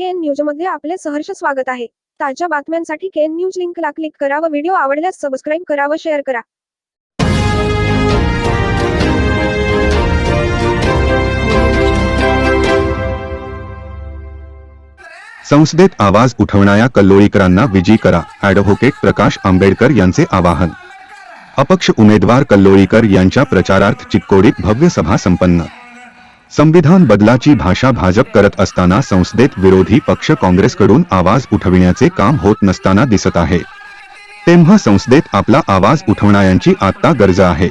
केन न्यूजमध्ये आपले सहर्ष स्वागत आहे. ताज्या बातम्यांसाठी केन न्यूज लिंकला क्लिक करा व व्हिडिओ आवडल्यास सबस्क्राईब करा व शेअर करा. संसदेत आवाज उठवणाऱ्या कल्लोळीकरांना विजयी करा. ॲडव्होकेट प्रकाश आंबेडकर यांचे आवाहन. अपक्ष उमेदवार कल्लोळीकर यांच्या प्रचारार्थ चिक्कोडीत भव्य सभा संपन्न. संविधान बदलाची भाषा भाजप करत असताना संसदेत विरोधी पक्ष काँग्रेसकडून आवाज उठविण्याचे काम होत नसताना दिसत आहे. तेव्हा संसदेत आपला आवाज उठवणाऱ्यांची आता गरज आहे.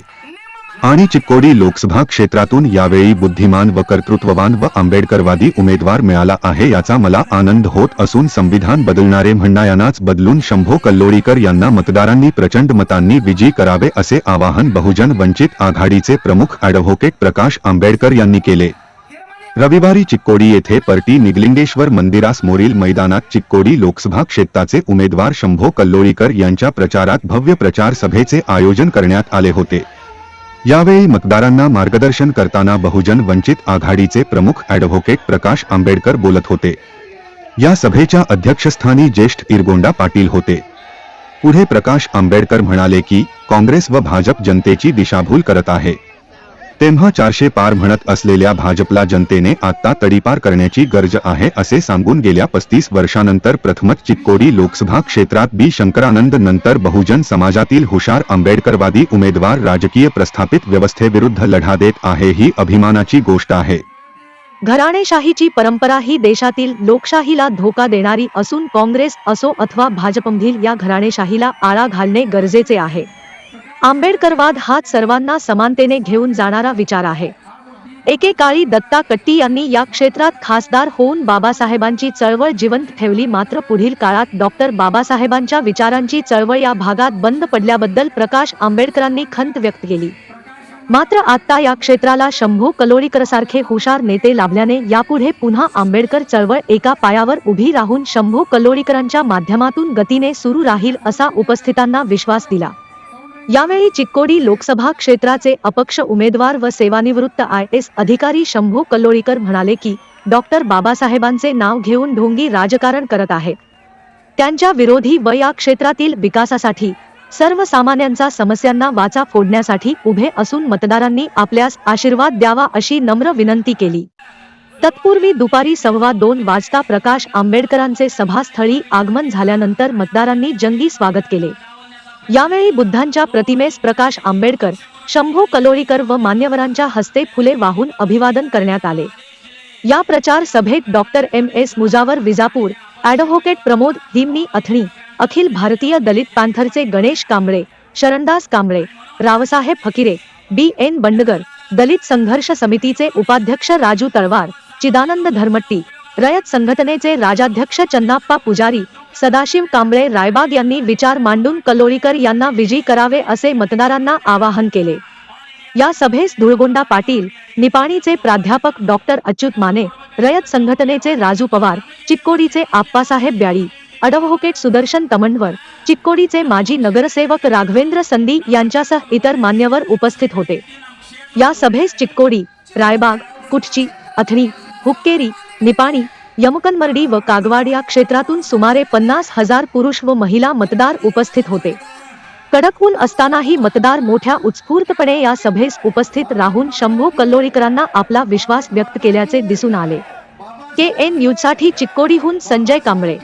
आणि चिक्कोडी लोकसभा क्षेत्रातून यावेळी बुद्धिमान व कर्तृत्ववान व आंबेडकरवादी उमेदवार मिळाला आहे याचा मला आनंद होत असून संविधान बदलणारे म्हणणाऱ्यांनाच बदलून शंभो कल्लोळीकर यांना मतदारांनी प्रचंड मतांनी विजयी करावे असे आवाहन बहुजन वंचित आघाडीचे प्रमुख ॲडव्होकेट प्रकाश आंबेडकर यांनी केले. रविवारी चिक्कोडी येथे पर्टी निगलिंगेश्वर मंदिरासमोरील मैदानात चिक्कोडी लोकसभा क्षेत्राचे उमेदवार शंभो कल्लोळीकर यांच्या प्रचारात भव्य प्रचार सभेचे आयोजन करण्यात आले होते. यावेळी मतदारांना मार्गदर्शन करताना बहुजन वंचित आघाडीचे प्रमुख ॲडव्होकेट प्रकाश आंबेडकर बोलत होते. या सभेच्या अध्यक्षस्थानी ज्येष्ठ इरगोंडा पाटील होते. पुढे प्रकाश आंबेडकर म्हणाले की काँग्रेस व भाजप जनतेची दिशाभूल करत आहे. तेव्हा चारशे पार म्हणत असलेल्या भाजपला जनतेने आता तडीपार करण्याची गरज आहे असे सांगून गेल्या पस्तीस वर्षानंतर प्रथमच चिक्कोडी लोकसभा क्षेत्रात बी. शंकरानंद नंतर बहुजन समाजातील हुशार आंबेडकरवादी उमेदवार राजकीय प्रस्थापित व्यवस्थेविरुद्ध लढा देत आहे ही अभिमानाची गोष्ट आहे. घराणेशाहीची परंपरा ही देशातील लोकशाहीला धोका देणारी असून काँग्रेस असो अथवा भाजपमधील या घराणेशाहीला आळा घालणे गरजेचे आहे. आंबेडकरवाद हा सर्वांना समानतेने घेऊन जाणारा विचार आहे. एकेकाळी दत्ता कट्टी यांनी या क्षेत्रात खासदार होऊन बाबासाहेबांची चळवळ जिवंत ठेवली. मात्र पुढील काळात डॉक्टर बाबासाहेबांच्या विचारांची चळवळ या भागात बंद पडल्याबद्दल प्रकाश आंबेडकरांनी खंत व्यक्त केली. मात्र आता या क्षेत्राला शंभू कलोळीकरसारखे हुशार नेते लाभल्याने यापुढे पुन्हा आंबेडकर चळवळ एका पायावर उभी राहून शंभू कल्लोळीकरांच्या माध्यमातून गतीने सुरू राहील असा उपस्थितांना विश्वास दिला. यावेळी चिक्कोडी लोकसभा क्षेत्राचे अपक्ष उमेदवार व सेवानिवृत्त आय एस अधिकारी शंभू कल्लोळीकर म्हणाले की डॉक्टर बाबासाहेबांचे नाव घेऊन ढोंगी राजकारण करत आहे. त्यांच्या विरोधी व या क्षेत्रातील विकासासाठी सर्वसामान्यांचा समस्यांना वाचा फोडण्यासाठी उभे असून मतदारांनी आपल्यास आशीर्वाद द्यावा अशी नम्र विनंती केली. तत्पूर्वी दुपारी सव्वा दोन वाजता प्रकाश आंबेडकरांचे सभास्थळी आगमन झाल्यानंतर मतदारांनी जंगी स्वागत केले. यावेळी बुद्धांच्या प्रतिमेस प्रकाश आंबेडकर शंभू कलोळीकर व मान्यवरांच्या हस्ते फुले वाहून अभिवादन करण्यात आले. या प्रचार सभेत doctor M. S. Mujawar Vijapur advocate Pramod Himani Athani Akhil Bharatiya Dalit पॅन्थरचे Ganesh Kamble Sharandas Kamble Raosaheb Fakire B. N. Bandgar Dalit संघर्ष समितीचे उपाध्यक्ष राजू तळवार चिदानंद धर्मट्टी रयत संघटनेचे राजाध्यक्ष चन्नाप्पा पुजारी सदाशिव कांबळे रायबाग यांनी विचार मांडून कलोळीकर यांना विजयी करावे असे मतदारांना आवाहन केले. या सभेस धुळगोंडा पाटील निपाणीचे प्राध्यापक डॉक्टर अच्युत माने रयत संघटनेचे राजू पवार चिक्कोडीचे आप्पासाहेब ब्याळी अडव्होकेट सुदर्शन तमंडवर चिक्कोडीचे माजी नगरसेवक राघवेंद्र संदी यांच्यासह इतर मान्यवर उपस्थित होते. या सभेस चिक्कोडी रायबाग कुटची अथणी हुक्केरी निपाणी यमकनमर्डी व कागवाड या क्षेत्रातून सुमारे पन्नास हजार पुरुष व महिला मतदार उपस्थित होते. कडकहून असतानाही मतदार मोठ्या उत्स्फूर्तपणे या सभेस उपस्थित राहून शंभू कल्लोळीकरांना आपला विश्वास व्यक्त केल्याचे दिसून आले. के एन न्यूजसाठी चिक्कोडीहून संजय कांबळे.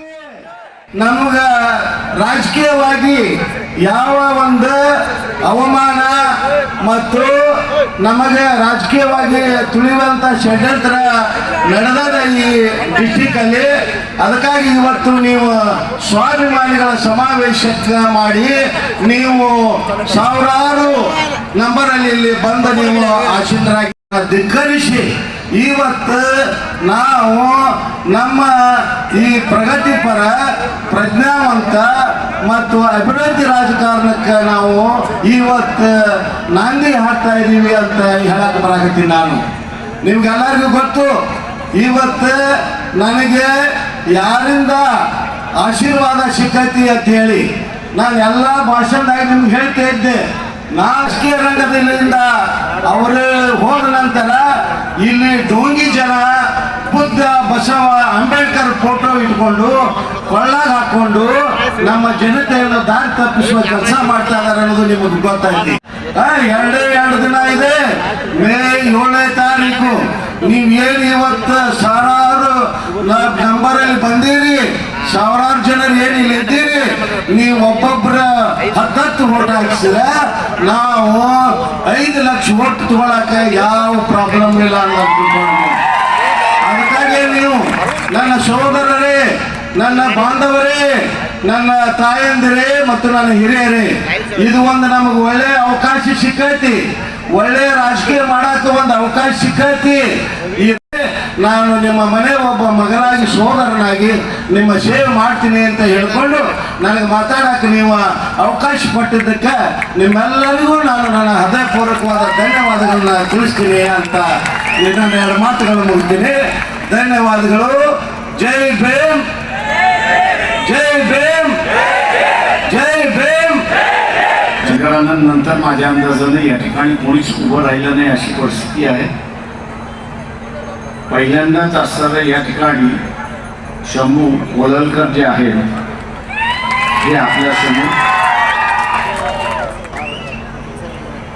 राजकीयवादी ಯಾವ ಒಂದು ಅವಮಾನ ಮತ್ತು ನಮಗೆ ರಾಜಕೀಯವಾಗಿ ತುಳಿಯುವಂತ ಷಡ್ಯಂತ್ರ ನಡೆದದ ಈ ಡಿಸ್ಟಿಕ್ ಅಲ್ಲಿ ಅದಕ್ಕಾಗಿ ಇವತ್ತು ನೀವು ಸ್ವಾಭಿಮಾನಿಗಳ ಸಮಾವೇಶ ಮಾಡಿ ನೀವು ಸಾವಿರಾರು ನಂಬರಲ್ಲಿ ಇಲ್ಲಿ ಬಂದು ನೀವು ಆಶೀನರಾಗಿ ಧಿಕ್ಕರಿಸಿ, ಇವತ್ತು ನಾವು ನಮ್ಮ ಈ ಪ್ರಗತಿಪರ ಪ್ರಜ್ಞಾವಂತ ಮತ್ತು ಅಭಿವೃದ್ಧಿ ರಾಜಕಾರಣಕ್ಕೆ ನಾವು ಇವತ್ತು ನಾಂದಿ ಹಾಕ್ತಾ ಇದ್ದೀವಿ ಅಂತ ಹೇಳಕ್ಕೆ ಬರಾಕತ್ತೀನಿ ನಾನು. ನಿಮ್ಗೆಲ್ಲರಿಗೂ ಗೊತ್ತು, ಇವತ್ತು ನನಗೆ ಯಾರಿಂದ ಆಶೀರ್ವಾದ ಸಿಕ್ಕೈತಿ ಅಂತ ಹೇಳಿ ನಾನು ಎಲ್ಲ ಭಾಷಣದಾಗ ನಿಮ್ಗೆ ಹೇಳ್ತಾ ಇದ್ದೆ. ರಾಜಕೀಯ ರಂಗದಿಂದ ಅವರು ಹೋದ ನಂತರ ಇಲ್ಲಿ ಡೋಂಗಿ ಜನ, ಬುದ್ಧ, ಬಸವ, ಅಂಬೇಡ್ಕರ್ ಫೋಟೋ ಇಟ್ಕೊಂಡು ಕೊಳ್ಳಾಗ ಹಾಕೊಂಡು ನಮ್ಮ ಜನತೆಯನ್ನು ದಾರಿ ತಪ್ಪಿಸುವ ಕೆಲಸ ಮಾಡ್ತಾ ಇದಾರೆ ಅನ್ನೋದು ನಿಮಗೆ ಗೊತ್ತಾಯ್ತು ಎರಡೇ ಎರಡು ದಿನ ಇದೆ. ಮೇ ಏಳನೇ ತಾರೀಕು. ನೀವೇನು ಇವತ್ತು ಸಾವಿರಾರು ನಂಬರಲ್ಲಿ ಬಂದೀರಿ? ಸಾವಿರಾರು ಜನರು ಏನು ಇಲ್ಲಿ ಇದ್ದೀರಿ? ನೀವು ಒಬ್ಬೊಬ್ಬರ ಹತ್ತತ್ತು ಓಟ್ ಹಾಕ್ಸಿರ ನಾವು ಐದು ಲಕ್ಷ ಓಟ್ ತಗೊಳಕ ಯಾವ ಪ್ರಾಬ್ಲಮ್ ಇಲ್ಲ. ಅದಕ್ಕಾಗಿ ನೀವು ನನ್ನ ಸಹೋದರರೇ, ನನ್ನ ಬಾಂಧವರೇ, ನನ್ನ ತಾಯಂದಿರೇ ಮತ್ತು ನನ್ನ ಹಿರಿಯರೇ, ಇದು ಒಂದು ನಮಗೆ ಒಳ್ಳೆ ಅವಕಾಶ ಸಿಕ್ಕೈತಿ ಒಳ್ಳೆ ರಾಜಕೀಯ ಮಾಡಕ್ಕೆ ಒಂದು ಅವಕಾಶ ಸಿಕ್ಕೈತಿ. ನಾನು ನಿಮ್ಮ ಮನೆ ಒಬ್ಬ ಮಗನಾಗಿ, ಸೋದರನಾಗಿ ನಿಮ್ಮ ಸೇವೆ ಮಾಡ್ತೀನಿ ಅಂತ ಹೇಳ್ಕೊಂಡು ನನಗೆ ಮಾತಾಡಕ್ಕೆ ನೀವು ಅವಕಾಶ ಪಟ್ಟಿದ್ದಕ್ಕೆ ನಿಮ್ಮೆಲ್ಲರಿಗೂ ನಾನು ನನ್ನ ಹೃದಯಪೂರ್ವಕವಾದ ಧನ್ಯವಾದಗಳನ್ನ ತಿಳಿಸ್ತೀನಿ ಅಂತ ನನ್ನ ಎರಡು ಮಾತುಗಳು ಮುಗಿತೀನಿ. ಧನ್ಯವಾದಗಳು. ಜೈ ಭೇಮ್. ಜೈ ಭೇಮ್. ಜೈ ಭೇಮ್. नंतर माझ्या अंदाजाने या ठिकाणी कोणीच उभं राहिलं नाही अशी परिस्थिती आहे. पहिल्यांदाच असणारे या ठिकाणी शंभू कोललकर जे आहेत हे आपल्यासमोर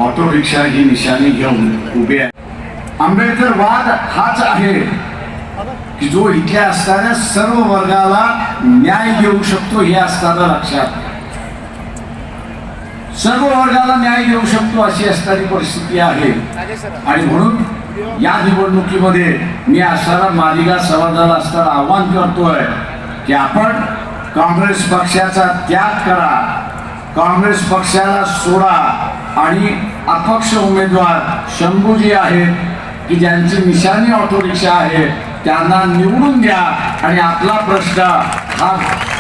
ऑटो रिक्षा ही निशाणी घेऊन उभे आहे आंबेडकर वाद हाच आहे की जो इथे असणाऱ्या सर्व वर्गाला न्याय देऊ शकतो हे असताना लक्षात सर्व वर्गाला न्याय देऊ शकतो अशी असणारी परिस्थिती आहे आणि म्हणून या निवडणुकीमध्ये मी असणारा मालिका समाजाला असताना आव्हान करतोय की आपण काँग्रेस पक्षाचा त्याग करा काँग्रेस पक्षाला सोडा आणि अपक्ष उमेदवार शंभूजी आहेत की ज्यांची निशाणी ऑटो रिक्षा आहे त्यांना निवडून द्या आणि आपला प्रश्न हा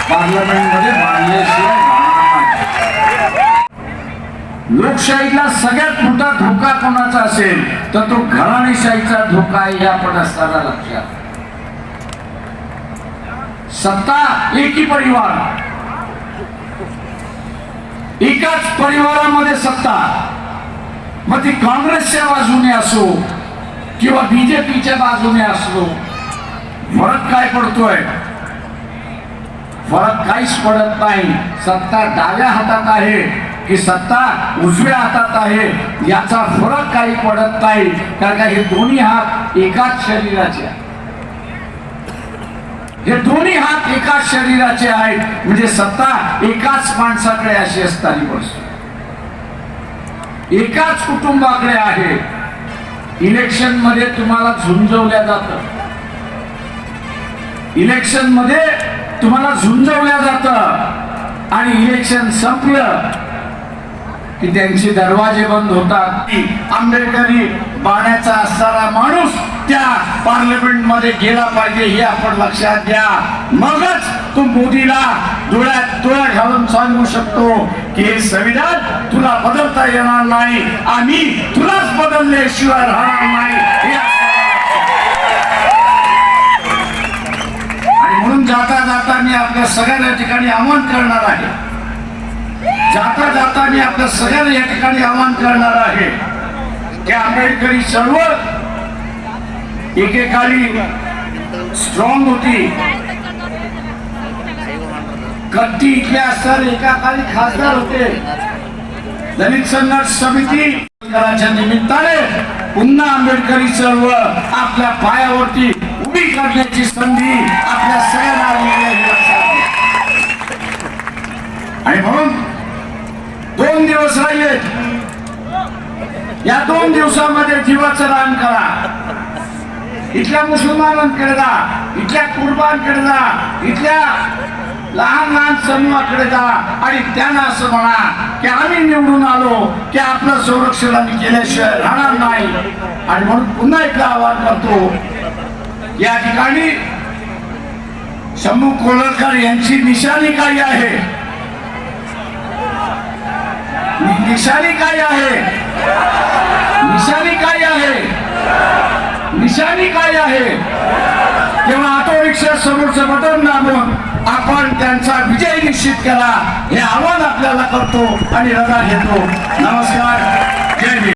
पार्लमेंटमध्ये मांडल्याशिवाय. लोकशाहीला सगळ्यात मोठा धोका कोणाचा असेल तर तो घराणेशाहीचा धोका आहे हे आपण असताना लक्षात. सत्ता एकी परिवार. एकाच परिवारामध्ये सत्ता. मग ती काँग्रेसच्या बाजूने असो किंवा बीजेपीच्या बाजूने असो फरक काय पडतोय? फरक काहीच पडत नाही. सत्ता डाव्या हातात आहे की सत्ता उजव्या हातात आहे याचा फरक काही पडत नाही कारण का हे दोन्ही हात एकाच शरीराचे आहे हे दोन्ही हात एकाच शरीराचे आहेत म्हणजे सत्ता एकाच माणसाकडे अशी असताना बसतो एकाच कुटुंबाकडे आहे. इलेक्शनमध्ये तुम्हाला झुंजवल्या जात. इलेक्शनमध्ये तुम्हाला झुंजवल्या जात. आणि इलेक्शन संपलं की त्यांचे दरवाजे बंद होतात. आंबेडकरी बाण्याचा असणारा माणूस त्या पार्लमेंटमध्ये गेला पाहिजे हे आपण लक्षात घ्या. मगच तो मोदीला डोळ्यात डोळ्या घालून सांगू शकतो की हे संविधान तुला बदलता येणार नाही. आम्ही तुलाच बदलल्याशिवाय राहणार नाही. आणि म्हणून जाता जाता मी आपल्या सगळ्या ठिकाणी आवाहन करणार आहे. जाता जाता मी आपल्या सगळ्यांना या ठिकाणी आवाहन करणार आहे की आंबेडकरी चळवळ एकेकाळी स्ट्रॉंग होती. कट्टी इथले असतात एका काळी खासदार होते. दलित संघर्ष समिती निमित्ताने पुन्हा आंबेडकरी चळवळ आपल्या पायावरती उभी करण्याची संधी आपल्या सगळ्यांना आणि म्हणून दोन दिवस राहिले या दोन दिवसामध्ये जीवाचं दान करा. इथल्या मुसलमानांकडे जा इथल्या कुर्बानकडे जा इथल्या लहान लहान समूहाकडे जा आणि त्यांना असं म्हणा की आम्ही निवडून आलो की आपलं संरक्षण आम्ही केल्याशिवाय राहणार नाही. आणि म्हणून पुन्हा एकदा आवाहन करतो या ठिकाणी शंभू कोलरकर यांची निशाणी काही आहे. निशाणी काय आहे? निशाणी काय आहे? निशाणी काय आहे? तेव्हा ऑटो रिक्षा समोरचं बटन दाबून आपण त्यांचा विजय निश्चित केला हे आव्हान आपल्याला करतो आणि रजा घेतो. नमस्कार. जय